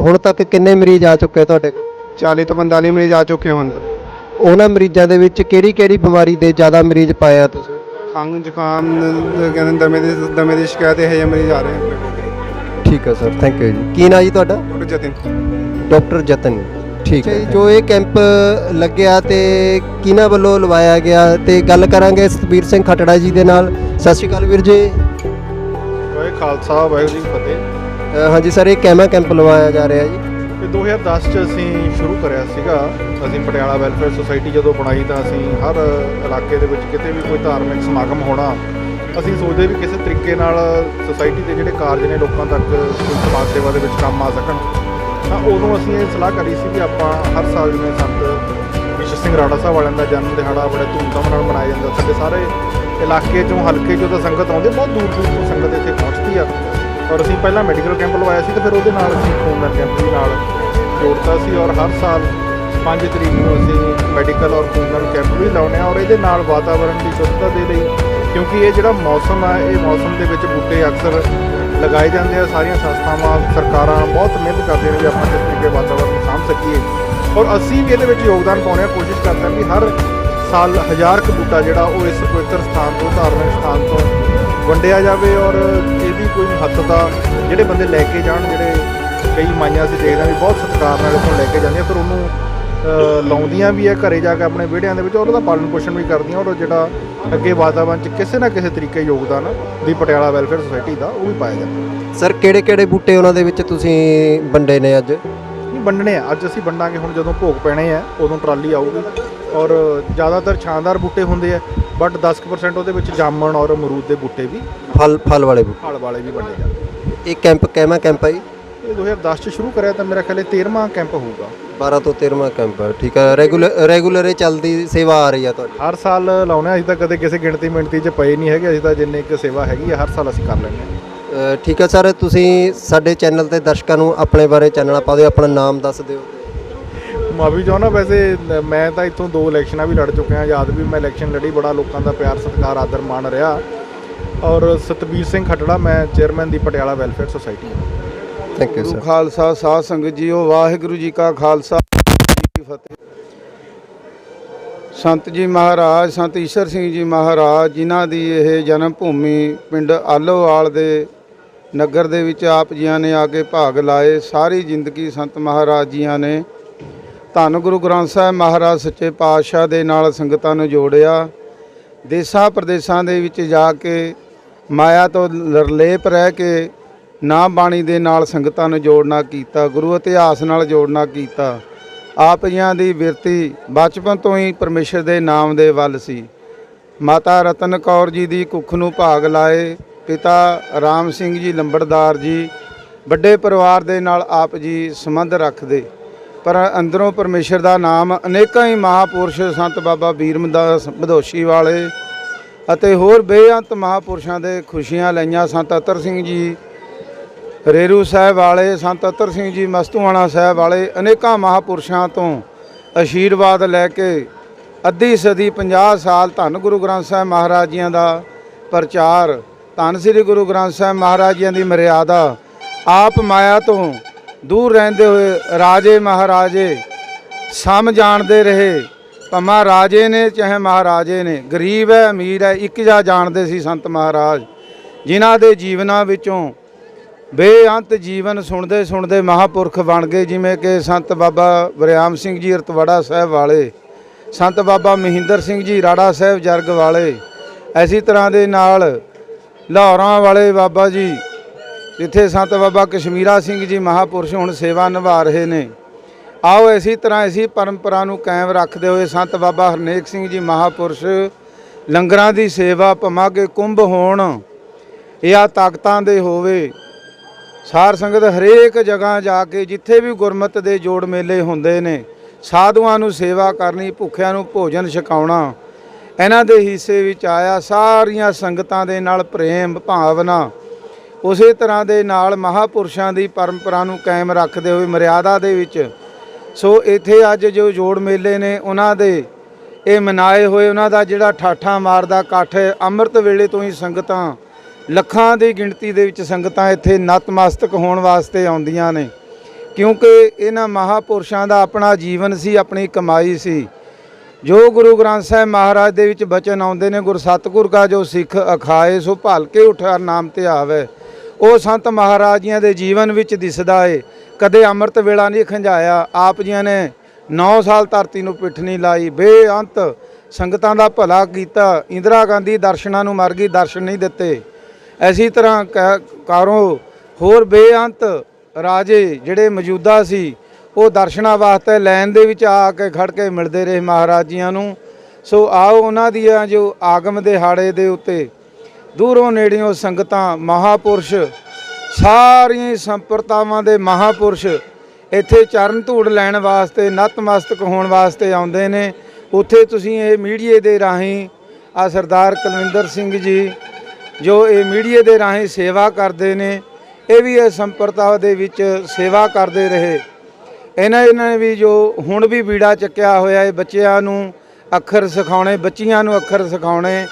ਹੁਣ ਤੱਕ ਕਿੰਨੇ ਮਰੀਜ਼ ਆ ਚੁੱਕੇ ਤੁਹਾਡੇ ਕੋਲ? 40 ਤੋਂ 45 ਮਰੀਜ਼ ਆ ਚੁੱਕੇ ਹਨ ਉਹਨਾਂ ਮਰੀਜ਼ਾਂ ਦੇ ਵਿੱਚ ਕਿਹੜੀ ਕਿਹੜੀ ਬਿਮਾਰੀ ਦੇ ਜ਼ਿਆਦਾ ਮਰੀਜ਼ ਪਾਇਆ ਤੁਸੀਂ? ਖੰਘ ਜ਼ੁਕਾਮ ਕਹਿੰਦੇ ਦਮੇ ਦੀ ਦਮੇ ਦੀ ਸ਼ਿਕਾਇਤ ਇਹ ਜਿਹੇ ਮਰੀਜ਼ ਆ ਰਹੇ ਹਨ ਠੀਕ ਹੈ ਸਰ ਥੈਂਕ ਯੂ ਜੀ। ਕੀ ਨਾਂ ਜੀ ਤੁਹਾਡਾ? ਡਾਕਟਰ ਜਤਿਨ। ਡਾਕਟਰ ਜਤਨ। ਠੀਕ ਹੈ ਜੋ ਇਹ ਕੈਂਪ ਲੱਗਿਆ ਤੇ ਕਿਹਨਾਂ ਵੱਲੋਂ ਲਵਾਇਆ ਗਿਆ ਤੇ ਗੱਲ ਕਰਾਂਗੇ ਸਤਬੀਰ ਸਿੰਘ ਖਟੜਾ ਜੀ ਦੇ ਨਾਲ। ਸਤਿ ਸ਼੍ਰੀ ਅਕਾਲ ਵੀਰ ਜੀ। ਵਾਹਿ ਖਾਲਸਾ ਵਾਹਿਗੁਰੂ ਜੀ ਕੀ ਫਤਿਹ। ਹਾਂਜੀ ਸਰ, ਇਹ ਕੈਮਾ ਕੈਂਪ ਲਵਾਇਆ ਜਾ ਰਿਹਾ ਜੀ। ਇਹ 2010 ਚ ਅਸੀਂ ਸ਼ੁਰੂ ਕਰਿਆ ਸੀਗਾ। ਅਸੀਂ ਪਟਿਆਲਾ ਵੈਲਫੇਅਰ ਸੁਸਾਇਟੀ ਜਦੋਂ ਬਣਾਈ ਤਾਂ ਅਸੀਂ ਹਰ ਇਲਾਕੇ ਦੇ ਵਿੱਚ ਕਿਤੇ ਵੀ ਕੋਈ ਧਾਰਮਿਕ ਸਮਾਗਮ ਹੋਣਾ, ਅਸੀਂ ਸੋਚਦੇ ਵੀ ਕਿਸੇ ਤਰੀਕੇ ਨਾਲ ਸੁਸਾਇਟੀ ਦੇ ਜਿਹੜੇ ਕਾਰਜ ਨੇ ਲੋਕਾਂ ਤੱਕ ਕੋਈ ਸਮਾਜ ਸੇਵਾ ਦੇ ਵਿੱਚ ਕੰਮ ਆ ਸਕਣ। ਤਾਂ ਉਦੋਂ ਅਸੀਂ ਇਹ ਸਲਾਹ ਕਰੀ ਸੀ ਕਿ ਆਪਾਂ ਹਰ ਸਾਲ ਜਿਵੇਂ ਸੰਤ ਵਿਸ਼ਵ ਸਿੰਘ ਰਾੜਾ ਸਾਹਿਬ ਵਾਲਿਆਂ ਦਾ ਜਨਮ ਦਿਹਾੜਾ ਬੜੇ ਧੂਮਧਾਮ ਨਾਲ ਮਨਾਇਆ ਜਾਂਦਾ। ਸਾਡੇ ਸਾਰੇ ਇਲਾਕੇ ਚੋਂ ਹਲਕੇ ਚੋਂ ਤਾਂ ਸੰਗਤ ਆਉਂਦੀ, ਬਹੁਤ ਦੂਰ ਦੂਰ ਤੋਂ ਸੰਗਤ ਇੱਥੇ ਪਹੁੰਚਦੀ ਆ। ਔਰ ਅਸੀਂ ਪਹਿਲਾਂ ਮੈਡੀਕਲ ਕੈਂਪ ਲਵਾਇਆ ਸੀ ਤੇ ਫਿਰ ਉਹਦੇ ਨਾਲ ਅਸੀਂ ਖੂਨਦਾਨ ਕੈਂਪ ਵੀ ਨਾਲ ਜੋੜਤਾ ਸੀ ਔਰ ਹਰ ਸਾਲ 5 ਤਰੀਕ ਨੂੰ ਅਸੀਂ ਮੈਡੀਕਲ ਔਰ ਖੂਨਦਾਨ ਕੈਂਪ ਵੀ ਲਾਉਂਦੇ ਆ ਔਰ ਇਹਦੇ ਨਾਲ ਵਾਤਾਵਰਣ ਦੀ ਸ਼ੁੱਧਤਾ ਦੇ ਲਈ ਕਿਉਂਕਿ ਇਹ ਜਿਹੜਾ ਮੌਸਮ ਆ, ਇਹ ਮੌਸਮ ਦੇ ਵਿੱਚ ਬੂਟੇ ਅਕਸਰ ਲਗਾਏ ਜਾਂਦੇ ਆ, ਸਾਰੀਆਂ ਸੰਸਥਾਵਾਂ, ਸਰਕਾਰਾਂ ਬਹੁਤ ਮਿਹਨਤ ਕਰਦੀਆਂ ਨੇ ਵੀ ਆਪਾਂ ਕਿਸ ਤਰੀਕੇ ਵਾਤਾਵਰਣ ਨੂੰ ਸਾਂਭ ਸਕੀਏ। ਔਰ ਅਸੀਂ ਵੀ ਇਹਦੇ ਵਿੱਚ ਯੋਗਦਾਨ ਪਾਉਣੇ ਆ ਕੋਸ਼ਿਸ਼ ਕਰਦੇ ਹਾਂ ਵੀ ਹਰ ਸਾਲ ਹਜ਼ਾਰ ਕੁ ਬੂਟਾ ਜਿਹੜਾ ਉਹ ਇਸ ਪਵਿੱਤਰ ਸਥਾਨ ਤੋਂ, ਧਾਰਮਿਕ ਸਥਾਨ ਤੋਂ ਵੰਡਿਆ ਜਾਵੇ ਔਰ ਇਹਦੀ ਕੋਈ ਮਹੱਤਤਾ ਜਿਹੜੇ ਬੰਦੇ ਲੈ ਕੇ ਜਾਣ ਜਿਹੜੇ ਕਈ ਮਾਈਆਂ ਅਸੀਂ ਦੇਖਦੇ ਹਾਂ ਵੀ ਬਹੁਤ ਸਤਿਕਾਰ ਨਾਲ ਇਥੋਂ ਲੈ ਕੇ ਜਾਂਦੀਆਂ ਫਿਰ ਉਹਨੂੰ ਲਾਉਂਦੀਆਂ ਵੀ ਹੈ ਘਰੇ ਜਾ ਕੇ ਆਪਣੇ ਵਿਹੜਿਆਂ ਦੇ ਵਿੱਚ ਔਰ ਉਹਦਾ ਪਾਲਣ ਪੋਸ਼ਣ ਵੀ ਕਰਦੀਆਂ ਔਰ ਜਿਹੜਾ ਅੱਗੇ ਵਾਤਾਵਰਣ 'ਚ ਕਿਸੇ ਨਾ ਕਿਸੇ ਤਰੀਕੇ ਯੋਗਦਾਨ ਦੀ ਪਟਿਆਲਾ ਵੈਲਫੇਅਰ ਸੁਸਾਇਟੀ ਦਾ ਉਹ ਵੀ ਪਾਇਆ ਜਾਂਦਾ। ਸਰ ਕਿਹੜੇ ਕਿਹੜੇ ਬੂਟੇ ਉਹਨਾਂ ਦੇ ਵਿੱਚ ਤੁਸੀਂ ਵੰਡੇ ਨੇ ਅੱਜ? ਨਹੀਂ ਵੰਡਣੇ ਆ। ਅੱਜ ਅਸੀਂ ਵੰਡਾਂਗੇ ਹੁਣ ਜਦੋਂ ਭੋਗ ਪੈਣੇ ਆ ਉਦੋਂ ਟਰਾਲੀ ਆਊਗੀ। ਔਰ ਜ਼ਿਆਦਾਤਰ ਛਾਂਦਾਰ ਬੂਟੇ ਹੁੰਦੇ ਆ ਬਟ 10% ਉਹਦੇ ਵਿੱਚ ਜਾਮਣ ਔਰ ਅਮਰੂਦ ਦੇ ਬੂਟੇ ਵੀ ਫਲ ਫਲ ਵਾਲੇ ਬੂਟੇ। ਫਲ ਵਾਲੇ ਵੀ ਵੰਡੇ ਜਾਂਦੇ ਇਹ ਕੈਂਪ ਕਿਵੇਂ ਕੈਂਪ ਹੈ ਇਹ 2010 ਚ ਸ਼ੁਰੂ ਕਰਿਆ ਤਾਂ ਮੇਰਾ ਖਿਆਲ ਇਹ 13ਵਾਂ ਕੈਂਪ ਹੋਊਗਾ। 12 ਤੋਂ 13ਵਾਂ ਕੈਂਪ ਹੈ ਠੀਕ ਹੈ ਰੈਗੂਲਰ ਰੈਗੂਲਰ ਇਹ ਚੱਲਦੀ ਸੇਵਾ ਆ ਰਹੀ ਆ ਤੁਹਾਡੀ? ਹਰ ਸਾਲ ਲਾਉਣੇ ਆ ਅਸੀਂ ਤਾਂ ਕਦੇ ਕਿਸੇ ਗਿਣਤੀ ਮਿਣਤੀ 'ਚ ਪਏ ਨਹੀਂ ਹੈਗੇ ਅਸੀਂ ਤਾਂ ਜਿੰਨੇ ਕੁ ਸੇਵਾ ਹੈਗੀ ਆ ਹਰ ਸਾਲ ਅਸੀਂ ਕਰ ਲੈਂਦੇ ਹਾਂ ਠੀਕ ਹੈ ਸਰ ਤੁਸੀਂ ਸਾਡੇ ਚੈਨਲ ਤੇ ਦਰਸ਼ਕਾਂ ਨੂੰ ਆਪਣੇ ਬਾਰੇ ਚਾਨਣਾ ਪਾ ਦਿਓ ਆਪਣਾ ਨਾਮ ਦੱਸ ਦਿਓ। ਮਾਫੀ ਚਾਹੁੰਦਾ ਵੈਸੇ ਮੈਂ ਤਾਂ ਇੱਥੋਂ ਦੋ ਇਲੈਕਸ਼ਨਾਂ ਵੀ ਲੜ ਚੁੱਕਿਆ ਯਾਦ ਵੀ ਮੈਂ ਇਲੈਕਸ਼ਨ ਲੜੀ ਬੜਾ ਲੋਕਾਂ ਦਾ ਪਿਆਰ ਸਤਿਕਾਰ ਆਦਰ ਮਾਣ ਰਿਹਾ। ਔਰ ਸਤਬੀਰ ਸਿੰਘ ਖੱਟੜਾ ਮੈਂ ਚੇਅਰਮੈਨ ਦੀ ਪਟਿਆਲਾ ਵੈਲਫੇਅਰ ਸੁਸਾਇਟੀ ਹਾਂ। Thank you Guru sir Khalsa Sadh Sangat Waheguru ਜੀ ਕਾ ਖਾਲਸਾ ਵਾਹਿਗੁਰੂ ਜੀ ਕੀ ਫਤਿਹ। ਸੰਤ ਜੀ ਮਹਾਰਾਜ ਸੰਤ ਈਸ਼ਰ ਸਿੰਘ ਜੀ ਮਹਾਰਾਜ ਜਿਨ੍ਹਾਂ ਦੀ ਇਹ ਜਨਮ ਭੂਮੀ ਪਿੰਡ ਆਲੋਵਾਲ ਦੇ ਨਗਰ ਦੇ ਵਿੱਚ ਆਪ ਜੀਆਂ ਨੇ ਆ ਕੇ ਭਾਗ ਲਾਏ ਸਾਰੀ ਜ਼ਿੰਦਗੀ ਸੰਤ ਮਹਾਰਾਜ ਜੀਆਂ ਨੇ ਧੰਨ ਗੁਰੂ ਗ੍ਰੰਥ ਸਾਹਿਬ ਮਹਾਰਾਜ ਸੱਚੇ ਪਾਤਸ਼ਾਹ ਦੇ ਨਾਲ ਸੰਗਤਾਂ ਨੂੰ ਜੋੜਿਆ। ਦੇਸ਼ਾਂ ਪ੍ਰਦੇਸ਼ਾਂ ਦੇ ਵਿੱਚ ਜਾ ਕੇ ਮਾਇਆ ਤੋਂ ਲਰਲੇਪ ਰਹਿ ਕੇ ਨਾਮ ਬਾਣੀ ਦੇ ਨਾਲ ਸੰਗਤਾਂ ਨੂੰ ਜੋੜਨਾ ਕੀਤਾ, ਗੁਰੂ ਇਤਿਹਾਸ ਨਾਲ ਜੋੜਨਾ ਕੀਤਾ। ਆਪ ਜੀਆਂ ਦੀ ਬਿਰਤੀ ਬਚਪਨ ਤੋਂ ਹੀ ਪਰਮੇਸ਼ਰ ਦੇ ਨਾਮ ਦੇ ਵੱਲ ਸੀ। ਮਾਤਾ ਰਤਨ ਕੌਰ ਜੀ ਦੀ ਕੁੱਖ ਨੂੰ ਭਾਗ ਲਾਏ, ਪਿਤਾ ਰਾਮ ਸਿੰਘ ਜੀ ਲੰਬੜਦਾਰ ਜੀ, ਵੱਡੇ ਪਰਿਵਾਰ ਦੇ ਨਾਲ ਆਪ ਜੀ ਸੰਬੰਧ ਰੱਖਦੇ। ਪਰ ਅੰਦਰੋਂ ਪਰਮੇਸ਼ਰ ਦਾ ਨਾਮ ਅਨੇਕਾਂ ਹੀ ਮਹਾਪੁਰਸ਼ ਸੰਤ ਬਾਬਾ ਬੀਰਮਦਾਸ ਬਧੋਸ਼ੀ ਵਾਲੇ ਅਤੇ ਹੋਰ ਬੇਅੰਤ ਮਹਾਪੁਰਸ਼ਾਂ ਦੇ ਖੁਸ਼ੀਆਂ ਲਈਆਂ ਸੰਤ ਅਤਰ ਸਿੰਘ ਜੀ, ਰੇਰੂ ਸਾਹਿਬ ਵਾਲੇ, ਸੰਤ ਅਤਰ ਸਿੰਘ ਜੀ, ਮਸਤੂਆਣਾ ਸਾਹਿਬ ਵਾਲੇ, ਅਨੇਕਾਂ ਮਹਾਪੁਰਸ਼ਾਂ ਤੋਂ ਅਸ਼ੀਰਵਾਦ ਲੈ ਕੇ ਅੱਧੀ ਸਦੀ 50 ਸਾਲ ਧੰਨ ਗੁਰੂ ਗ੍ਰੰਥ ਸਾਹਿਬ ਮਹਾਰਾਜ ਜੀਆਂ ਦਾ ਪ੍ਰਚਾਰ, ਧੰਨ ਸ੍ਰੀ ਗੁਰੂ ਗ੍ਰੰਥ ਸਾਹਿਬ ਮਹਾਰਾਜ ਜੀਆਂ ਦੀ ਮਰਿਆਦਾ, ਆਪ ਮਾਇਆ ਤੋਂ ਦੂਰ ਰਹਿੰਦੇ ਹੋਏ ਰਾਜੇ ਮਹਾਰਾਜੇ, ਸਮ ਜਾਣਦੇ ਰਹੇ ਭਾਵੇਂ ਰਾਜੇ ਨੇ ਚਾਹੇ ਮਹਾਰਾਜੇ ਨੇ। ਗਰੀਬ ਹੈ, ਅਮੀਰ ਹੈ, ਇੱਕ ਜਾ ਜਾਣਦੇ ਸੀ ਸੰਤ ਮਹਾਰਾਜ, ਜਿਨ੍ਹਾਂ ਦੇ ਜੀਵਨਾਂ ਵਿੱਚੋਂ ਬੇਅੰਤ ਜੀਵਨ ਸੁਣਦੇ ਸੁਣਦੇ ਮਹਾਪੁਰਖ ਬਣ ਗਏ, ਜਿਵੇਂ ਕਿ ਸੰਤ ਬਾਬਾ ਵਰਿਆਮ ਸਿੰਘ ਜੀ ਰਤਵਾੜਾ ਸਾਹਿਬ ਵਾਲੇ, ਸੰਤ ਬਾਬਾ ਮਹਿੰਦਰ ਸਿੰਘ ਜੀ ਰਾੜਾ ਸਾਹਿਬ ਜਰਗ ਵਾਲੇ, ਐਸੀ ਤਰ੍ਹਾਂ ਦੇ ਨਾਲ ਲਾਹੌਰਾਂ ਵਾਲੇ ਬਾਬਾ ਜੀ ਜਿੱਥੇ ਸੰਤ ਬਾਬਾ ਕਸ਼ਮੀਰਾ ਸਿੰਘ ਜੀ ਮਹਾਪੁਰਸ਼ ਹੁਣ ਸੇਵਾ ਨਿਭਾ ਰਹੇ ਨੇ। ਆਓ ਐਸੀ ਤਰ੍ਹਾਂ ਐਸੀ ਪਰੰਪਰਾ ਨੂੰ ਕਾਇਮ ਰੱਖਦੇ ਹੋਏ ਸੰਤ ਬਾਬਾ ਹਰਨੇਕ ਸਿੰਘ ਜੀ ਮਹਾਪੁਰਸ਼ ਲੰਗਰਾਂ ਦੀ ਸੇਵਾ ਭਮਾ ਕੁੰਭ ਹੋਣ। ਜਾਂ ਤਾਕਤਾਂ ਦੇ ਹੋਵੇ। ਸਾਰ ਸੰਗਤ ਹਰੇਕ ਜਗ੍ਹਾ ਜਾ ਕੇ ਜਿੱਥੇ ਵੀ ਗੁਰਮਤ ਦੇ ਜੋੜ ਮੇਲੇ ਹੁੰਦੇ ਨੇ, ਸਾਧੂਆਂ ਨੂੰ ਸੇਵਾ ਕਰਨੀ, ਭੁੱਖਿਆਂ ਨੂੰ ਭੋਜਨ ਛਕਾਉਣਾ, ਇਹਨਾਂ ਦੇ ਹਿੱਸੇ ਵਿੱਚ ਆਇਆ ਸਾਰੀਆਂ ਸੰਗਤਾਂ ਦੇ ਨਾਲ ਪ੍ਰੇਮ ਭਾਵਨਾ। ਉਸੇ ਤਰ੍ਹਾਂ ਦੇ ਨਾਲ ਮਹਾਪੁਰਸ਼ਾਂ ਦੀ ਪਰੰਪਰਾ ਨੂੰ ਕਾਇਮ ਰੱਖਦੇ ਹੋਏ ਮਰਿਆਦਾ ਦੇ ਵਿੱਚ, ਸੋ ਇੱਥੇ ਅੱਜ ਜੋ ਜੋੜ ਮੇਲੇ ਨੇ ਉਹਨਾਂ ਦੇ, ਇਹ ਮਨਾਏ ਹੋਏ ਉਹਨਾਂ ਦਾ ਜਿਹੜਾ ਠਾਠਾ ਮਾਰਦਾ ਇਕੱਠ ਅੰਮ੍ਰਿਤ ਵੇਲੇ ਤੋਂ ਹੀ ਸੰਗਤਾਂ, ਲੱਖਾਂ ਦੀ ਗਿਣਤੀ ਦੇ ਵਿੱਚ ਸੰਗਤਾਂ ਇੱਥੇ ਨਤਮਸਤਕ ਹੋਣ ਵਾਸਤੇ ਆਉਂਦੀਆਂ ਨੇ। ਕਿਉਂਕਿ ਇਹਨਾਂ ਮਹਾਪੁਰਸ਼ਾਂ ਦਾ ਆਪਣਾ ਜੀਵਨ ਸੀ, ਆਪਣੀ ਕਮਾਈ ਸੀ। ਜੋ ਗੁਰੂ ਗ੍ਰੰਥ ਸਾਹਿਬ ਮਹਾਰਾਜ ਦੇ ਵਿੱਚ ਬਚਨ ਆਉਂਦੇ ਨੇ, ਗੁਰ ਸਤਿਗੁਰ ਕਾ ਜੋ ਸਿੱਖ ਅਖਾਏ, ਸੋ ਭਲ ਕੇ ਉਠਾ ਨਾਮ ਤੇ ਆਵੇ। ਉਹ ਸੰਤ ਮਹਾਰਾਜ ਜੀਆਂ ਦੇ ਜੀਵਨ ਵਿੱਚ ਦਿਸਦਾ ਏ। ਕਦੇ ਅੰਮ੍ਰਿਤ ਵੇਲਾ ਨਹੀਂ ਖੰਝਾਇਆ। ਆਪ ਜੀਆਂ ਨੇ 9 ਸਾਲ ਧਰਤੀ ਨੂੰ ਪਿੱਠ ਨਹੀਂ ਲਾਈ। ਬੇਅੰਤ ਸੰਗਤਾਂ ਦਾ ਭਲਾ ਕੀਤਾ। ਇੰਦਰਾ ਗਾਂਧੀ ਦਰਸ਼ਨਾਂ ਨੂੰ ਮਰ ਗਈ ਦਰਸ਼ਨ ਨਹੀਂ ਦਿੱਤੇ। ਐਸੀ ਤਰ੍ਹਾਂ ਕ- ਕਾਰੋਂ ਹੋਰ ਬੇਅੰਤ ਰਾਜੇ ਜਿਹੜੇ ਮੌਜੂਦਾ ਸੀ, ਉਹ ਦਰਸ਼ਨਾਂ ਵਾਸਤੇ ਲਾਈਨ ਦੇ ਵਿੱਚ ਆ ਕੇ ਖੜ ਕੇ ਮਿਲਦੇ ਰਹੇ ਮਹਾਰਾਜ ਜੀਆਂ ਨੂੰ। ਸੋ ਆਓ ਉਹਨਾਂ ਦੀਆਂ ਜੋ ਆਗਮ ਦਿਹਾੜੇ ਦੇ ਉੱਤੇ ਦੂਰੋਂ ਨੇੜਿਓਂ ਸੰਗਤਾਂ, ਮਹਾਪੁਰਸ਼, ਸਾਰੀਆਂ ਸੰਪਰਤਾਵਾਂ ਦੇ ਮਹਾਪੁਰਸ਼ ਇੱਥੇ ਚਰਨ ਧੂੜ ਲੈਣ ਵਾਸਤੇ, ਨਤਮਸਤਕ ਹੋਣ ਵਾਸਤੇ ਆਉਂਦੇ ਨੇ। ਉੱਥੇ ਤੁਸੀਂ ਇਹ ਮੀਡੀਏ ਦੇ ਰਾਹੀਂ ਆ ਸਰਦਾਰ ਕੁਲਵਿੰਦਰ ਸਿੰਘ ਜੀ, ਜੋ ਇਹ ਮੀਡੀਏ ਦੇ ਰਾਹੀਂ ਸੇਵਾ ਕਰਦੇ ਨੇ, ਇਹ ਵੀ ਇਹ ਸੰਪਰਤਾ ਦੇ ਵਿੱਚ ਸੇਵਾ ਕਰਦੇ ਰਹੇ। ਇਹਨਾਂ ਇਹਨਾਂ ਨੇ ਵੀ ਜੋ ਹੁਣ ਵੀ ਬੀੜਾ ਚੱਕਿਆ ਹੋਇਆ ਹੈ ਬੱਚਿਆਂ ਨੂੰ, ਅੱਖਰ ਸਿਖਾਉਣੇ, ਬੱਚੀਆਂ ਨੂੰ ਅੱਖਰ ਸਿਖਾਉਣੇ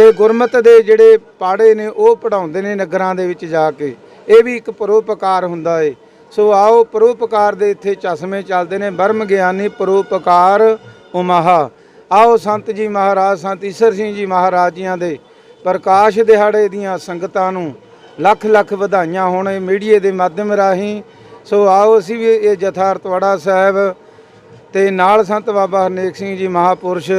ਤੇ ਗੁਰਮਤ ਦੇ ਜਿਹੜੇ ਪਾੜੇ ਨੇ, ਉਹ ਪੜਾਉਂਦੇ ਨੇ ਨਗਰਾਂ ਦੇ ਵਿੱਚ ਜਾ ਕੇ। ਇਹ ਵੀ ਇੱਕ ਪਰੋਪਕਾਰ ਹੁੰਦਾ ਏ। ਸੋ ਆਓ ਪਰੋਪਕਾਰ ਦੇ ਇੱਥੇ ਚਸ਼ਮੇ ਚੱਲਦੇ ਨੇ ਬਰਮ ਗਿਆਨੀ ਪਰੋਪਕਾਰ ਉਮਹਾ। ਆਓ ਸੰਤ ਜੀ ਮਹਾਰਾਜ, ਸੰਤ ਈਸਰ ਸਿੰਘ ਜੀ ਮਹਾਰਾਜ ਜੀਆਂ ਦੇ ਪ੍ਰਕਾਸ਼ ਦਿਹਾੜੇ ਦੀਆਂ ਸੰਗਤਾਂ ਨੂੰ ਲੱਖ ਲੱਖ ਵਧਾਈਆਂ ਹੋਣ ਇਹ ਮੀਡੀਏ ਦੇ ਮਾਧਿਅਮ ਰਾਹੀਂ। ਸੋ ਆਓ, ਅਸੀਂ ਵੀ ਇਹ ਜਥਾ ਰਤਵਾੜਾ ਸਾਹਿਬ ਤੇ ਨਾਲ ਸੰਤ ਬਾਬਾ ਹਰਨੇਕ ਸਿੰਘ ਜੀ ਮਹਾਪੁਰਸ਼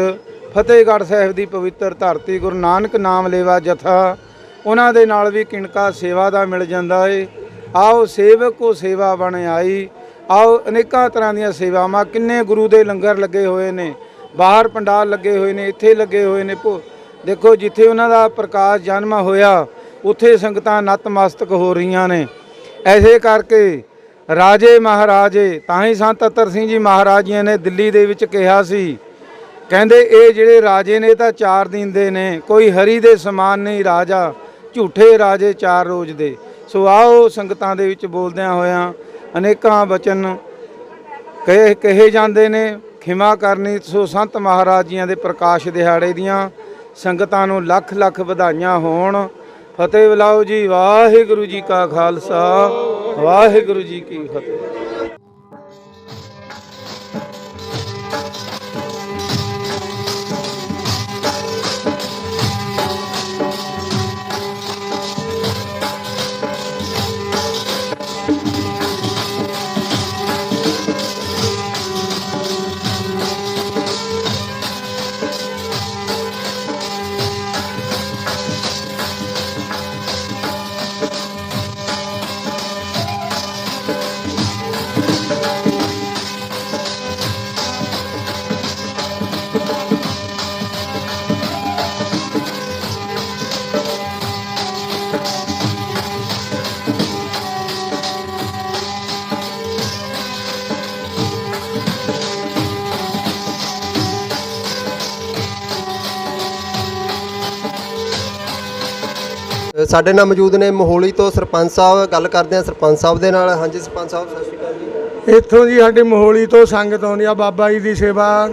ਫਤਿਹਗੜ੍ਹ ਸਾਹਿਬ ਦੀ ਪਵਿੱਤਰ ਧਰਤੀ ਗੁਰੂ ਨਾਨਕ ਨਾਮ ਲੇਵਾ ਜਥਾ, ਉਹਨਾਂ ਦੇ ਨਾਲ ਵੀ ਕਿਣਕਾ ਸੇਵਾ ਦਾ ਮਿਲ ਜਾਂਦਾ ਏ। ਆਓ ਸੇਵਕ ਕੋ ਸੇਵਾ ਬਣ ਆਈ। ਆਓ ਅਨੇਕਾਂ ਤਰ੍ਹਾਂ ਦੀਆਂ ਸੇਵਾਵਾਂ, ਕਿੰਨੇ ਗੁਰੂ ਦੇ ਲੰਗਰ ਲੱਗੇ ਹੋਏ ਨੇ, ਬਾਹਰ ਪੰਡਾਲ ਲੱਗੇ ਹੋਏ ਨੇ, ਇੱਥੇ ਲੱਗੇ ਹੋਏ ਨੇ। ਭੋ- ਦੇਖੋ ਜਿੱਥੇ ਉਹਨਾਂ ਦਾ ਪ੍ਰਕਾਸ਼ ਜਨਮ ਹੋਇਆ, ਉੱਥੇ ਸੰਗਤਾਂ ਨਤਮਸਤਕ ਹੋ ਰਹੀਆਂ ਨੇ। ਐਸੇ ਕਰਕੇ ਰਾਜੇ ਮਹਾਰਾਜੇ, ਤਾਂ ਹੀ ਸੰਤ ਅਤਰ ਸਿੰਘ ਜੀ ਮਹਾਰਾਜ ਜੀ ਨੇ ਦਿੱਲੀ ਦੇ ਵਿੱਚ ਕਿਹਾ ਸੀ ਕਹਿੰਦੇ ਇਹ ਜਿਹੜੇ ਰਾਜੇ ਨੇ ਇਹ ਤਾਂ ਚਾਰ ਦਿਨ ਦੇ ਨੇ, ਕੋਈ ਹਰੀ ਦੇ ਸਮਾਨ ਨਹੀਂ ਰਾਜਾ, ਝੂਠੇ ਰਾਜੇ ਚਾਰ ਰੋਜ਼ ਦੇ। ਸੋ ਆਓ ਸੰਗਤਾਂ ਦੇ ਵਿੱਚ ਬੋਲਦਿਆਂ ਹੋਇਆਂ ਅਨੇਕਾਂ ਬਚਨ ਕਹੇ ਕਹੇ ਜਾਂਦੇ ਨੇ, ਖਿਮਾ ਕਰਨੀ, ਸੋ ਸੰਤ ਮਹਾਰਾਜ ਜੀਆਂ ਦੇ ਪ੍ਰਕਾਸ਼ ਦਿਹਾੜੇ ਦੀਆਂ ਸੰਗਤਾਂ ਨੂੰ ਲੱਖ ਲੱਖ ਵਧਾਈਆਂ ਹੋਣ। ਫਤਿਹ ਬੁਲਾਓ ਜੀ, ਵਾਹਿਗੁਰੂ ਜੀ ਕਾ ਖਾਲਸਾ, ਵਾਹਿਗੁਰੂ ਜੀ ਕੀ ਫਤਿਹ। ਸਾਡੇ ਨਾਲ ਮੌਜੂਦ ਨੇ ਮੋਹਲੀ ਤੋਂ ਸਰਪੰਚ ਸਾਹਿਬ, ਗੱਲ ਕਰਦੇ ਆ ਸਰਪੰਚ ਸਾਹਿਬ ਦੇ ਨਾਲ। ਹਾਂਜੀ ਸਰਪੰਚ ਸਾਹਿਬ, ਸਤਿ ਸ਼੍ਰੀ ਅਕਾਲ ਜੀ। ਇੱਥੋਂ ਜੀ ਸਾਡੇ ਮੋਹਲੀ ਤੋਂ ਸੰਗਤ ਆਉਂਦੀ ਆ, ਬਾਬਾ ਜੀ ਦੀ ਸੇਵਾ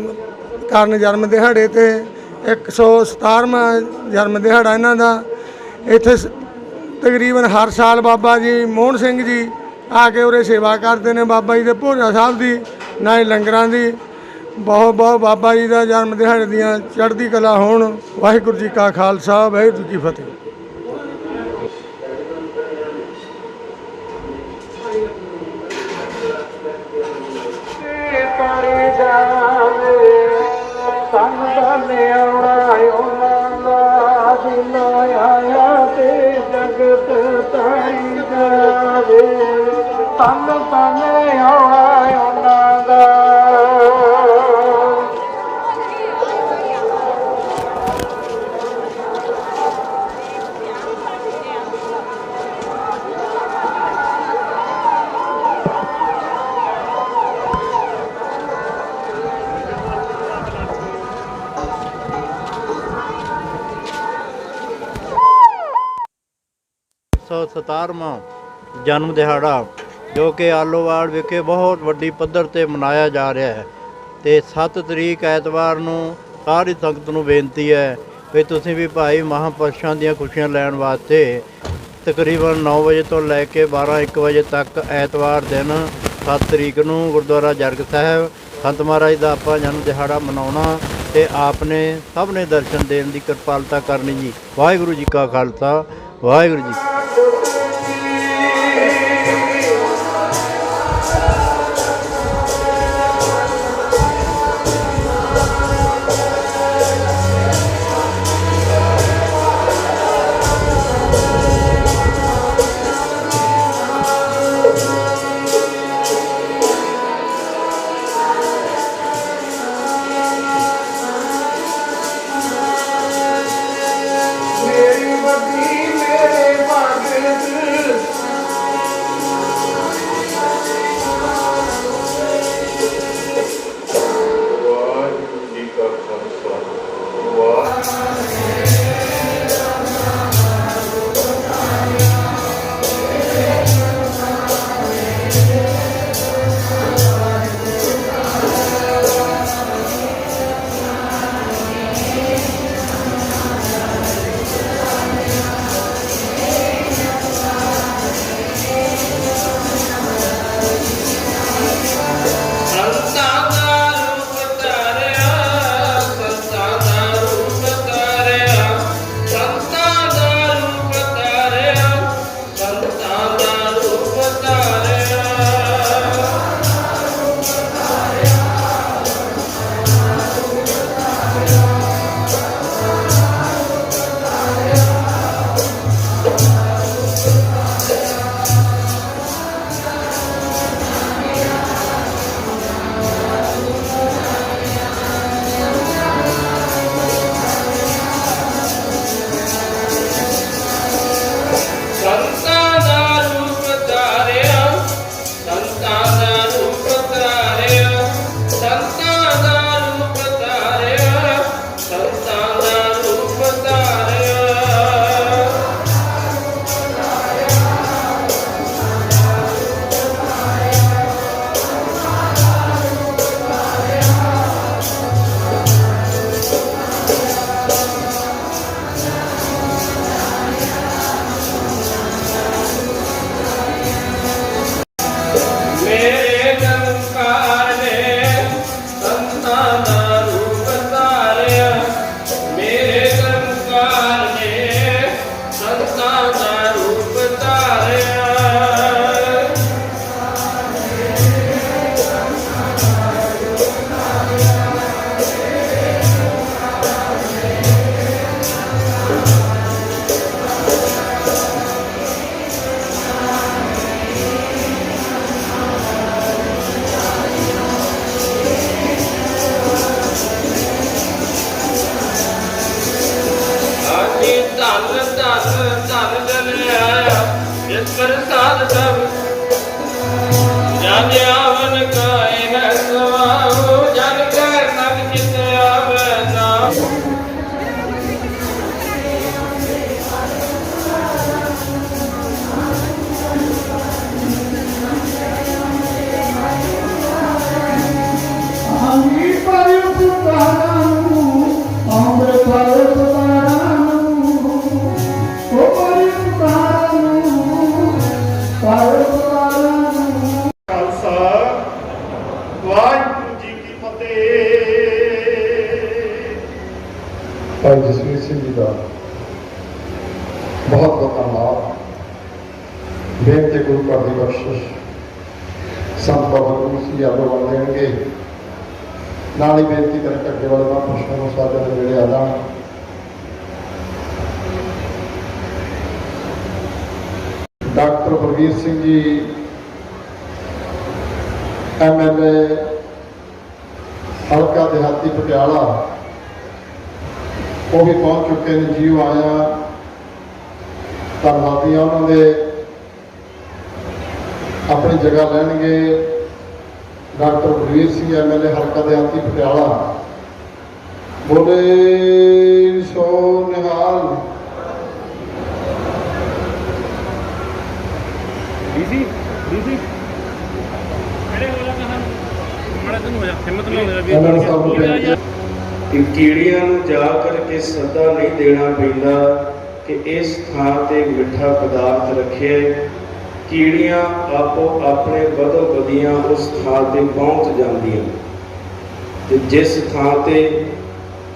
ਕਰਨ ਜਨਮ ਦਿਹਾੜੇ ਤੇ। 117ਵਾਂ ਜਨਮ ਦਿਹਾੜਾ ਇਹਨਾਂ ਦਾ। ਇੱਥੇ ਸ- ਤਕਰੀਬਨ ਹਰ ਸਾਲ ਬਾਬਾ ਜੀ ਮੋਹਨ ਸਿੰਘ ਜੀ ਆ ਕੇ ਉਰੇ ਸੇਵਾ ਕਰਦੇ ਨੇ, ਬਾਬਾ ਜੀ ਦੇ ਭੋਜਾ ਸਾਹਿਬ ਦੀ ਨਾਲੇ ਲੰਗਰਾਂ ਦੀ। ਬਹੁਤ ਬਹੁਤ ਬਾਬਾ ਜੀ ਦਾ ਜਨਮ ਦਿਹਾੜੇ ਦੀਆਂ ਚੜ੍ਹਦੀ ਕਲਾ ਹੋਣ। ਵਾਹਿਗੁਰੂ ਜੀ ਕਾ ਖਾਲਸਾ, ਵਾਹਿਗੁਰੂ ਜੀ ਕੀ ਫਤਿਹ। ਤਨ ਬਨੇ ਆਉਣਾ ਉਹਨਾਂ ਦਾ। ਸੌ ਸਤਾਰਵਾਂ ਜਨਮ ਦਿਹਾੜਾ। ਜੋ ਕਿ ਆਲੋਵਾਲ ਵਿਖੇ ਬਹੁਤ ਵੱਡੀ ਪੱਧਰ ਤੇ ਮਨਾਇਆ ਜਾ ਰਿਹਾ ਹੈ। ਤੇ 7 ਤਰੀਕ ਐਤਵਾਰ ਨੂੰ ਸਾਰੀ ਸੰਗਤ ਨੂੰ ਬੇਨਤੀ ਹੈ ਵੀ ਤੁਸੀਂ ਵੀ ਭਾਈ ਮਹਾਂਪੁਰਸ਼ਾਂ ਦੀਆਂ ਖੁਸ਼ੀਆਂ ਲੈਣ ਵਾਸਤੇ ਤਕਰੀਬਨ 9 ਵਜੇ ਤੋਂ ਲੈ ਕੇ 12 1 ਵਜੇ ਤੱਕ ਐਤਵਾਰ ਦਿਨ 7 ਤਰੀਕ ਨੂੰ ਗੁਰਦੁਆਰਾ ਜਰਗ ਸਾਹਿਬ, ਸੰਤ ਮਹਾਰਾਜ ਦਾ ਆਪਾਂ ਜਨਮ ਦਿਹਾੜਾ ਮਨਾਉਣਾ ਤੇ ਆਪ ਨੇ ਸਭ ਨੇ ਦਰਸ਼ਨ ਦੇਣ ਦੀ ਕਿਰਪਾਲਤਾ ਕਰਨੀ ਜੀ। ਵਾਹਿਗੁਰੂ ਜੀ ਕਾ ਖਾਲਸਾ, ਵਾਹਿਗੁਰੂ ਜੀ ਭਾਈ ਜਸਵੀਰ ਸਿੰਘ ਜੀ ਦਾ ਬਹੁਤ ਬਹੁਤ ਧੰਨਵਾਦ। ਬੇਨਤੀ ਗੁਰੂ ਘਰ ਦੀ ਬਖਸ਼ਿਸ਼। ਸੰਤ ਬਾਬਾ ਗੁਰੂ ਜੀ ਆਲੋ ਦੇਣਗੇ। ਨਾਲ ਹੀ ਬੇਨਤੀ ਕਰਨ ਅੱਗੇ ਵਾਲੇ ਮਹਾਂਪੁਰਸ਼ਾਂ ਨੂੰ ਸਾਡੇ ਦੇ ਨੇੜੇ ਆ ਜਾਣ। ਡਾਕਟਰ ਬਲਵੀਰ ਸਿੰਘ ਜੀ ਐਮਐਲਏ ਹਲਕਾ ਦਿਹਾਤੀ ਪਟਿਆਲਾ ਉਹ ਵੀ ਪਹੁੰਚ ਚੁੱਕੇ ਨੇ ਜੀਓ ਆਇਆ। ਧੰਨਵਾਦੀ ਆ ਉਹਨਾਂ ਦੇ। ਆਪਣੀ ਜਗ੍ਹਾ ਲੈਣਗੇ। ਡਾਕਟਰ ਬਲਵੀਰ ਸਿੰਘ ਐਮਐਲਏ ਹਲਕਾ ਦੇ ਆਤੀ ਪਟਿਆਲਾ। ਬੋਲੇ ਸੋ ਨਿਹਾਲ। ਐਮਐਲਏ ਸਾਹਿਬ ਨੂੰ ਬੇਨਤੀ ਹੈ ਕਿ ਕੀੜੀਆਂ ਨੂੰ ਜਾ ਕਰਕੇ ਸੱਦਾ ਨਹੀਂ ਦੇਣਾ ਪੈਂਦਾ ਕਿ ਇਸ ਥਾਂ ਤੇ ਮਿੱਠਾ ਪਦਾਰਥ ਰੱਖੇ। ਕੀੜੀਆਂ ਆਪੋ ਆਪਣੇ ਵਧੋ ਵਧੀਆਂ ਉਸ ਥਾਂ ਤੇ ਪਹੁੰਚ ਜਾਂਦੀਆਂ। ਤੇ ਜਿਸ ਥਾਂ ਤੇ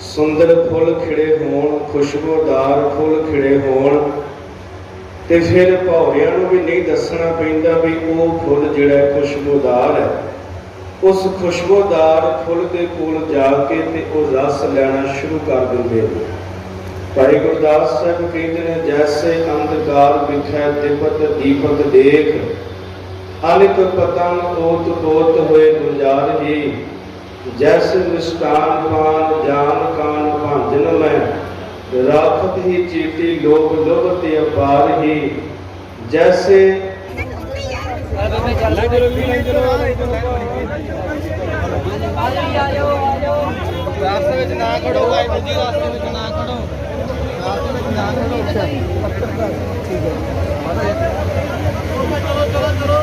ਸੁੰਦਰ ਫੁੱਲ ਖਿੜੇ ਹੋਣ, ਖੁਸ਼ਬੂਦਾਰ ਫੁੱਲ ਖਿੜੇ ਹੋਣ, ਤੇ ਫਿਰ ਭੌਰਿਆਂ ਨੂੰ ਵੀ ਨਹੀਂ ਦੱਸਣਾ ਪੈਂਦਾ ਵੀ ਉਹ ਫੁੱਲ ਜਿਹੜਾ ਹੈ ਖੁਸ਼ਬੂਦਾਰ ਹੈ। ਉਸ ਖੁਸ਼ਬੂਦਾਰ ਫੁੱਲ ਦੇ ਕੋਲ ਜਾ ਕੇ ਤੇ ਉਹ ਰਸ ਲੈਣਾ ਸ਼ੁਰੂ ਕਰ ਦਿੰਦੇ ਨੇ। ਭਾਈ ਗੁਰਦਾਸ ਸਾਹਿਬ ਕਹਿੰਦੇ ਨੇ, ਜੈਸੇ ਅੰਧਕਾਰ ਵਿਖੈ ਤਿਪਤ ਦੀਪਕ ਦੇਖ ਅਨਿਕ ਪਤੰਗ ਤੋਤ ਤੋਤ ਹੋਏ ਗੁੰਜਾਰ ਹੀ। ਜੈਸੇ ਮਿਸਟਾਨ ਪਾਨ, ਜਾਨ ਕਾਨ ਭਾਂਜਨ ਮੈਂ, ਰਾਖਤ ਹੀ ਚੀਤੀ ਲੋਭ ਲੋਭ ਤੇ ਅਪਾਰ ਹੀ। ਜੈਸੇ ਰਾਸਤੇ ਵਿੱਚ ਨਾ ਖੜੋ ਭਾਈ ਦੂਜੀ ਰਾਸਤੇ ਵਿੱਚ ਨਾ ਖੜੋ। ਰਾਸਤੇ ਵਿੱਚ ਨਾ ਖੜੋ। ਠੀਕ ਹੈ। ਚਲੋ ਚਲੋ ਚਲੋ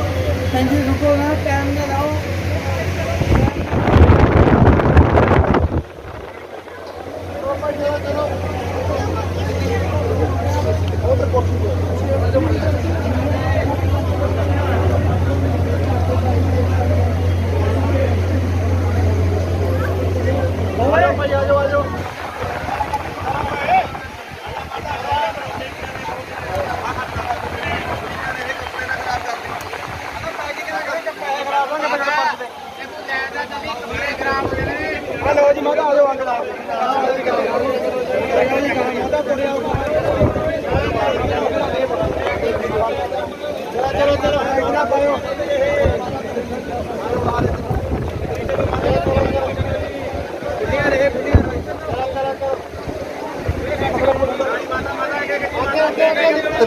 ਥੈਂਕ ਯੂ ਰੁਕੋ ਨਾ ਟਾਈਮ ਨਾ ਲਾਓ ਚਲੋ ਉਹ ਤੇ ਕੋਸ਼ਿਸ਼ ਕਰੋ ਇਸ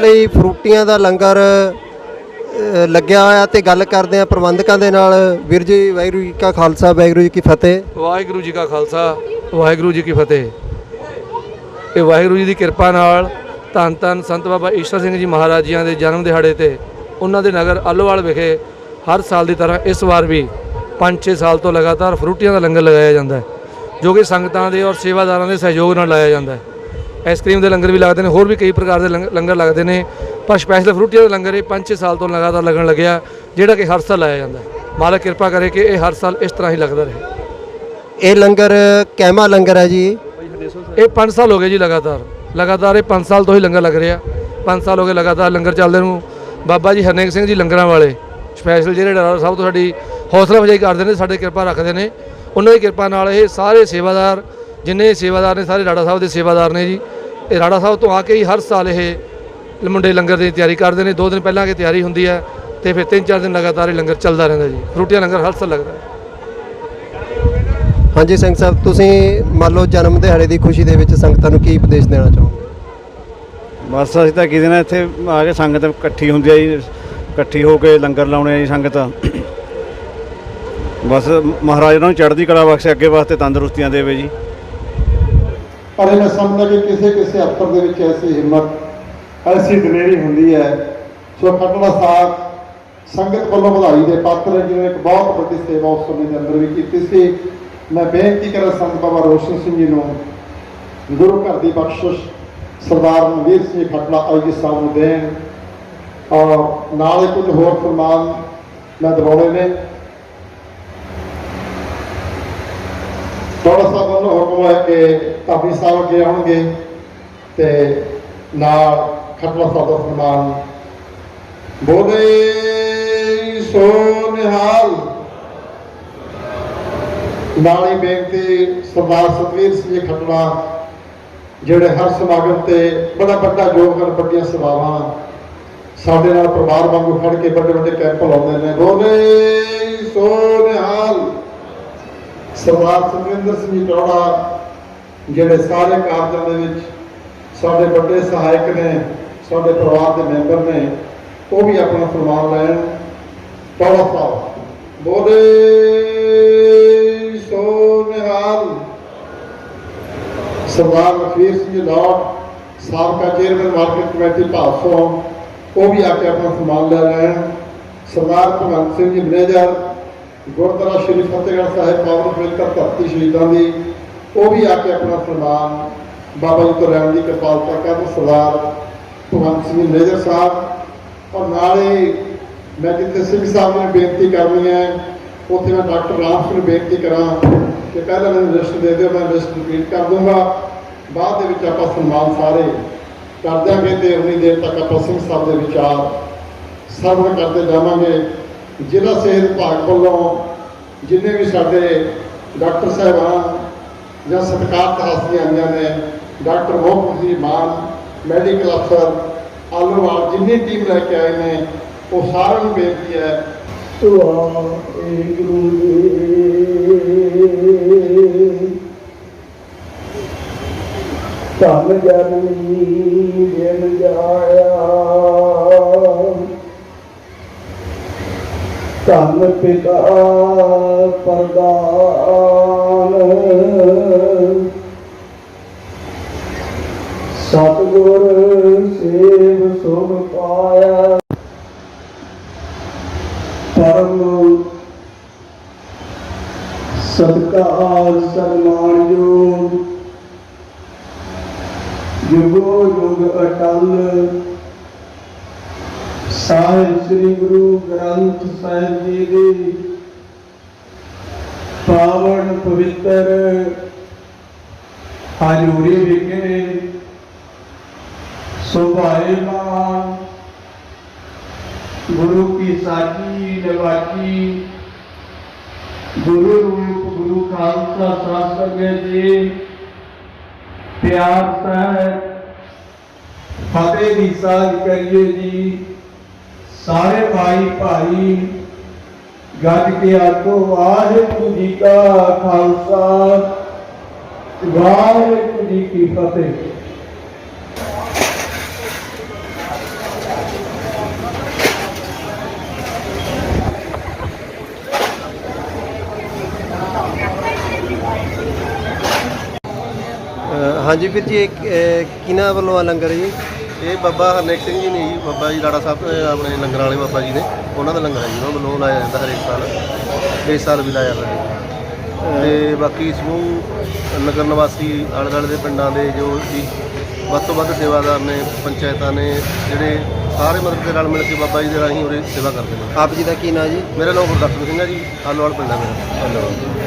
ਲਈ ਫਰੂਟੀਆਂ ਦਾ ਲੰਗਰ ਲੱਗਿਆ ਹੋਇਆ ਤੇ ਗੱਲ ਕਰਦੇ ਆ ਪ੍ਰਬੰਧਕਾਂ ਦੇ ਨਾਲ। ਵੀਰ ਜੀ, ਵਾਹਿਗੁਰੂ ਜੀ ਕਾ ਖਾਲਸਾ, ਵਾਹਿਗੁਰੂ ਜੀ ਕੀ ਫਤਿਹ। ਵਾਹਿਗੁਰੂ ਜੀ ਕਾ ਖਾਲਸਾ, ਵਾਹਿਗੁਰੂ ਜੀ ਕੀ ਫਤਿਹ। ਇਹ ਵਾਹਿਗੁਰੂ ਜੀ ਦੀ ਕਿਰਪਾ ਨਾਲ ਧੰਨ ਧੰਨ ਸੰਤ ਬਾਬਾ ਈਸ਼ਰ ਸਿੰਘ ਜੀ ਮਹਾਰਾਜ ਜੀਆਂ ਦੇ ਜਨਮ ਦਿਹਾੜੇ ਤੇ ਉਹਨਾਂ ਦੇ ਨਗਰ ਆਲੋਵਾਲ ਵਿਖੇ ਹਰ ਸਾਲ ਦੀ ਤਰ੍ਹਾਂ ਇਸ ਵਾਰ ਵੀ 5-6 ਸਾਲ ਤੋਂ ਲਗਾਤਾਰ ਫਰੂਟੀਆਂ ਦਾ ਲੰਗਰ ਲਗਾਇਆ ਜਾਂਦਾ ਹੈ, ਜੋ ਕਿ ਸੰਗਤਾਂ ਦੇ ਔਰ ਸੇਵਾਦਾਰਾਂ ਦੇ ਸਹਿਯੋਗ ਨਾਲ ਲਾਇਆ ਜਾਂਦਾ ਹੈ। ਆਈਸਕ੍ਰੀਮ ਦੇ ਲੰਗਰ ਵੀ ਲੱਗਦੇ ਨੇ ਹੋਰ ਵੀ ਕਈ ਪ੍ਰਕਾਰ ਦੇ ਲੰਗ- ਲੰਗਰ ਲੱਗਦੇ ਨੇ। ਪਰ ਸਪੈਸ਼ਲ ਫਰੂਟੀਆਂ ਦਾ ਲੰਗਰ ਇਹ 5-6 ਸਾਲ ਤੋਂ ਲਗਾਤਾਰ ਲੱਗਣ ਲੱਗਿਆ ਜਿਹੜਾ ਕਿ ਹਰ ਸਾਲ ਲਾਇਆ ਜਾਂਦਾ ਮਾਲਕ ਕਿਰਪਾ ਕਰੇ ਕਿ ਇਹ ਹਰ ਸਾਲ ਇਸ ਤਰ੍ਹਾਂ ਹੀ ਲੱਗਦਾ ਰਹੇ। ਇਹ ਲੰਗਰ ਕਹਿਮਾ ਲੰਗਰ ਹੈ ਜੀ? ਇਹ 5 ਸਾਲ ਹੋ ਗਏ ਜੀ ਲਗਾਤਾਰ। ਲਗਾਤਾਰ ਇਹ 5 ਸਾਲ ਤੋਂ ਹੀ ਲੰਗਰ ਲੱਗ ਰਿਹਾ। 5 ਸਾਲ ਹੋ ਗਏ ਲਗਾਤਾਰ ਲੰਗਰ ਚੱਲਦੇ ਨੂੰ। ਬਾਬਾ ਜੀ ਹਰਨੇਕ ਸਿੰਘ ਜੀ ਲੰਗਰਾਂ ਵਾਲੇ ਸਪੈਸ਼ਲ ਜਿਹੜੇ ਡਾਰਾ ਸਾਹਿਬ ਤੋਂ ਸਾਡੀ ਹੌਸਲਾ ਅਫਜ਼ਾਈ ਕਰਦੇ ਨੇ ਸਾਡੇ ਕਿਰਪਾ ਰੱਖਦੇ ਨੇ। ਉਹਨਾਂ ਦੀ ਕਿਰਪਾ ਨਾਲ ਇਹ ਸਾਰੇ ਸੇਵਾਦਾਰ ਜਿੰਨੇ ਸੇਵਾਦਾਰ ਨੇ ਸਾਰੇ ਰਾੜਾ ਸਾਹਿਬ ਦੇ ਸੇਵਾਦਾਰ ਨੇ ਜੀ। ਇਹ ਰਾੜਾ ਸਾਹਿਬ ਤੋਂ ਆ ਕੇ ਹੀ ਹਰ ਸਾਲ ਇਹ ਮੁੰਡੇ ਲੰਗਰ ਦੀ ਤਿਆਰੀ ਕਰਦੇ ਨੇ। ਦੋ ਦਿਨ ਪਹਿਲਾਂ ਕਿ ਤਿਆਰੀ ਹੁੰਦੀ ਹੈ ਤੇ ਫਿਰ ਤਿੰਨ ਚਾਰ ਦਿਨ ਲਗਾਤਾਰ ਇਹ ਲੰਗਰ ਚੱਲਦਾ ਰਹਿੰਦਾ ਜੀ। ਫਰੂਟੀਆਂ ਲੰਗਰ ਹਰ ਸਾਲ ਲੱਗਦਾ। ਹੈ ਹਾਂਜੀ ਸਿੰਘ ਸਾਹਿਬ ਤੁਸੀਂ ਮੰਨ ਲਓ ਜਨਮ ਦਿਹਾੜੇ ਦੀ ਖੁਸ਼ੀ ਦੇ ਵਿੱਚ ਸੰਗਤਾਂ ਨੂੰ ਕੀ ਉਪਦੇਸ਼ ਦੇਣਾ ਚਾਹੋਗੇ? ਬਸ ਅਸੀਂ ਤਾਂ ਕਿਤੇ ਨਾ ਇੱਥੇ ਆ ਕੇ ਸੰਗਤ ਇਕੱਠੀ ਹੁੰਦੀ ਆ ਜੀ। ਇਕੱਠੀ ਹੋ ਕੇ ਲੰਗਰ ਲਾਉਣੇ ਆ ਜੀ ਸੰਗਤ। ਬਸ ਮਹਾਰਾਜ ਨੂੰ ਚੜ੍ਹਦੀ ਕਲਾ ਬਖਸ਼ੇ ਅੱਗੇ ਵਾਸਤੇ ਤੰਦਰੁਸਤੀਆਂ ਦੇਵੇ ਜੀ। ਪਰ ਇਹ ਮੈਂ ਸਮਝਦਾ ਕਿ ਕਿਸੇ ਕਿਸੇ ਅਫਸਰ ਦੇ ਵਿੱਚ ਐਸੀ ਹਿੰਮਤ ਐਸੀ ਦਲੇਰੀ ਹੁੰਦੀ ਹੈ ਸੋ ਖੱਟੜਾ ਸਾਹਿਬ ਸੰਗਤ ਵੱਲੋਂ ਵਧਾਈ ਦੇ ਪਾਤਰ ਹੈ, ਇੱਕ ਬਹੁਤ ਵੱਡੀ ਸੇਵਾ ਉਸ ਸਮੇਂ ਦੇ ਅੰਦਰ ਵੀ ਕੀਤੀ ਸੀ। ਮੈਂ ਬੇਨਤੀ ਕਰਾਂ ਸੰਤ ਬਾਬਾ ਰੋਸ਼ਨ ਸਿੰਘ ਜੀ ਨੂੰ ਗੁਰੂ ਘਰ ਦੀ ਬਖਸ਼ਿਸ਼ ਸਰਦਾਰ ਮਨਵੀਰ ਸਿੰਘ ਖੱਟੜਾ ਆਈ ਸਾਹਿਬ ਨੂੰ ਦੇਣ। ਔਰ ਨਾਲ ਹੀ ਕੁਝ ਹੋਰ ਫਰਮਾਨ ਮੈਂ ਦਿਵਾਉਣੇ ਨੇ। ਥੋੜਾ ਸਾਹਿਬ ਵੱਲੋਂ ਹੁਕਮ ਹੈ ਕਿ ਧਾਬੀ ਸਾਹਿਬ ਅੱਗੇ ਆਉਣਗੇ ਤੇ ਨਾਲ ਖਟਲਾ ਸਾਹਿਬ ਦਾ ਫਰਮਾਨ ਬੋਲੇ ਸੋ ਨਿਹਾਲ। ਨਾਲ ਹੀ ਬੇਨਤੀ ਸਰਦਾਰ ਸਤਵੀਰ ਸਿੰਘ ਜੀ ਖਟੜਾ ਜਿਹੜੇ ਹਰ ਸਮਾਗਮ ਤੇ ਬੜਾ ਵੱਡਾ ਯੋਗਦਾਨ ਵੱਡੀਆਂ ਸੇਵਾਵਾਂ ਸਾਡੇ ਨਾਲ ਪਰਿਵਾਰ ਵਾਂਗੂ ਖੜ ਕੇ ਵੱਡੇ ਵੱਡੇ ਕੈਂਪ ਲਾਉਂਦੇ ਨੇ। ਬੋਲੇ ਸੋ ਨਿਹਾਲ। ਸਰਦਾਰ ਸੁਖਵਿੰਦਰ ਸਿੰਘ ਜੀ ਟੌੜਾ ਜਿਹੜੇ ਸਾਰੇ ਕਾਰਜਾਂ ਦੇ ਵਿੱਚ ਸਾਡੇ ਵੱਡੇ ਸਹਾਇਕ ਨੇ, ਸਾਡੇ ਪਰਿਵਾਰ ਦੇ ਮੈਂਬਰ ਨੇ, ਉਹ ਵੀ ਆਪਣਾ ਫਰਮਾਨ ਲੈਣ। ਟੌੜਾ ਸਾਹਿਬ, ਬੋਲੇ ਸੋ ਨਿਹਾਲ। ਸਰਦਾਰ ਲਖਵੀਰ ਸਿੰਘ ਜੀ ਲਾਟ ਸਾਬਕਾ ਚੇਅਰਮੈਨ ਮਾਰਕੀਟ ਕਮੇਟੀ ਭਾਸੋਂ ਉਹ ਵੀ ਆ ਕੇ ਆਪਣਾ ਸਮਾਨ ਲੈ ਲੈਣ ਸਰਦਾਰ ਭਗਵੰਤ ਸਿੰਘ ਜੀ ਮੈਨੇਜਰ, ਗੁਰਦੁਆਰਾ ਸ਼੍ਰੀ ਫਤਿਹਗੜ੍ਹ ਸਾਹਿਬ, ਪਾਵਨ ਮਿਲਕਰ ਧਰਤੀ ਸ਼ਹੀਦਾਂ ਦੀ ਉਹ ਵੀ ਆ ਕੇ ਆਪਣਾ ਸਨਮਾਨ ਬਾਬਾ ਜੀ ਤੋਂ ਲੈਣ ਦੀ ਕਿਰਪਾਲਤਾ ਕਰਨ ਸਰਦਾਰ ਭਗਵੰਤ ਸਿੰਘ ਲੇਜਰ ਸਾਹਿਬ। ਔਰ ਨਾਲੇ ਮੈਂ ਜਿੱਥੇ ਸਿੰਘ ਸਾਹਿਬ ਨੂੰ ਬੇਨਤੀ ਕਰਨੀ ਹੈ, ਉੱਥੇ ਮੈਂ ਡਾਕਟਰ ਰਾਮ ਸਿੰਘ ਨੂੰ ਬੇਨਤੀ ਕਰਾਂ ਕਿ ਪਹਿਲਾਂ ਮੈਨੂੰ ਲਿਸਟ ਦੇ ਦਿਓ, ਮੈਂ ਲਿਸਟ ਰਿਪੀਟ ਕਰ ਦੂੰਗਾ। ਬਾਅਦ ਦੇ ਵਿੱਚ ਆਪਾਂ ਸਨਮਾਨ ਸਾਰੇ ਕਰ ਦਿਆਂਗੇ ਤੇ ਉਨੀ ਦੇਰ ਤੱਕ ਆਪਾਂ ਸਿੰਘ ਸਾਹਿਬ ਦੇ ਵਿਚਾਰ ਸਰਵਣ ਕਰਦੇ ਜਾਵਾਂਗੇ। ਜ਼ਿਲ੍ਹਾ ਸਿਹਤ ਵਿਭਾਗ ਵੱਲੋਂ ਜਿੰਨੇ ਵੀ ਸਾਡੇ ਡਾਕਟਰ ਸਾਹਿਬਾਨ ਜਾਂ ਸਤਿਕਾਰ ਹਸਤੀਆਂ ਆਈਆਂ ਨੇ, ਡਾਕਟਰ ਮੋਹਨ ਜੀ ਮਾਨ ਮੈਡੀਕਲ ਅਫਸਰ ਆਲੋਵਾਲ, ਜਿੰਨੀ ਟੀਮ ਲੈ ਕੇ ਆਏ ਨੇ, ਉਹ ਸਾਰਿਆਂ ਨੂੰ ਬੇਨਤੀ ਹੈ ਵਾਹਿਗੁਰੂ ਜੀ ਧੰਨ ਜਨਨੀ ਜਿਨ ਜਾਇਆ। ਧੰਨ ਪਿਤਾ ਪ੍ਰਦਾਨ ਸਤਿਕਾਰ ਸਨਮਾਨਯੋਗ ਜੁਗੋ ਜੁਗ ਅਟਲ। ਸਾਹਿਬ ਸ੍ਰੀ ਗੁਰੂ ਗ੍ਰੰਥ ਸਾਹਿਬ ਜੀ ਦੀ ਪਾਵਨ ਪਵਿੱਤਰ ਹਜ਼ੂਰੀ ਵਿਖੇ ਸੁਭਾਏਮਾਨ ਗੁਰੂ ਕੀ ਸਾਜੀ ਨਿਵਾਜੀ ਗੁਰੂ ਰੂਪ ਗੁਰੂ ਖਾਲਸਾ ਸਾਸਤਰ ਜੀ। ਪਿਆਰ ਸਹਿਤ ਫਤਿਹ ਦੀ ਸਾਜ ਕਰੀਏ ਜੀ। ਸਾਰੇ ਭਾਈ ਭਾਈ, ਗੱਜ ਕੇ ਆਖੋ, ਵਾਹਿਗੁਰੂ ਜੀ ਕਾ ਖਾਲਸਾ, ਵਾਹਿਗੁਰੂ ਜੀ ਕੀ ਫਤਿਹ। ਹਾਂਜੀ ਵੀਰ ਜੀ ਇਹ ਅ, ਕਿਹਨਾਂ ਵੱਲੋਂ ਆ ਲੰਗਰ ਜੀ? ਇਹ ਬਾਬਾ ਹਰਨੇਕ ਸਿੰਘ ਜੀ ਨੇ ਜੀ ਬਾਬਾ ਜੀ ਲਾੜਾ ਸਾਹਿਬ ਅਹ ਆਪਣੇ ਲੰਗਰ ਵਾਲੇ ਬਾਬਾ ਜੀ ਨੇ। ਉਹਨਾਂ ਦਾ ਲੰਗਰ ਹੈ ਜੀ ਉਹਨਾਂ ਵੱਲੋਂ ਲਾਇਆ ਜਾਂਦਾ ਹਰੇਕ ਸਾਲ। ਇਸ ਸਾਲ ਵੀ ਲਾਇਆ ਹੋਇਆ ਤੇ ਬਾਕੀ ਸਮੂਹ ਨਗਰ ਨਿਵਾਸੀ ਆਲੇ ਦੁਆਲੇ ਦੇ ਪਿੰਡਾਂ ਦੇ ਜੋ ਵੀ ਵੱਧ ਤੋਂ ਵੱਧ ਸੇਵਾਦਾਰ ਨੇ ਪੰਚਾਇਤਾਂ ਨੇ ਜਿਹੜੇ ਸਾਰੇ ਮਤਲਬ ਕਿ ਰਲ ਮਿਲ ਕੇ ਬਾਬਾ ਜੀ ਦੇ ਰਾਹੀਂ ਉਰੇ ਸੇਵਾ ਕਰਦੇ ਨੇ। ਆਪ ਜੀ ਦਾ ਕੀ ਨਾਂ ਜੀ? ਮੇਰਾ ਨਾਮ ਗੁਰਦਰਸ਼ਨ ਸਿੰਘ ਹੈ ਜੀ ਆਲੋਵਾਲ ਪਿੰਡ ਹੈ ਮੇਰਾ।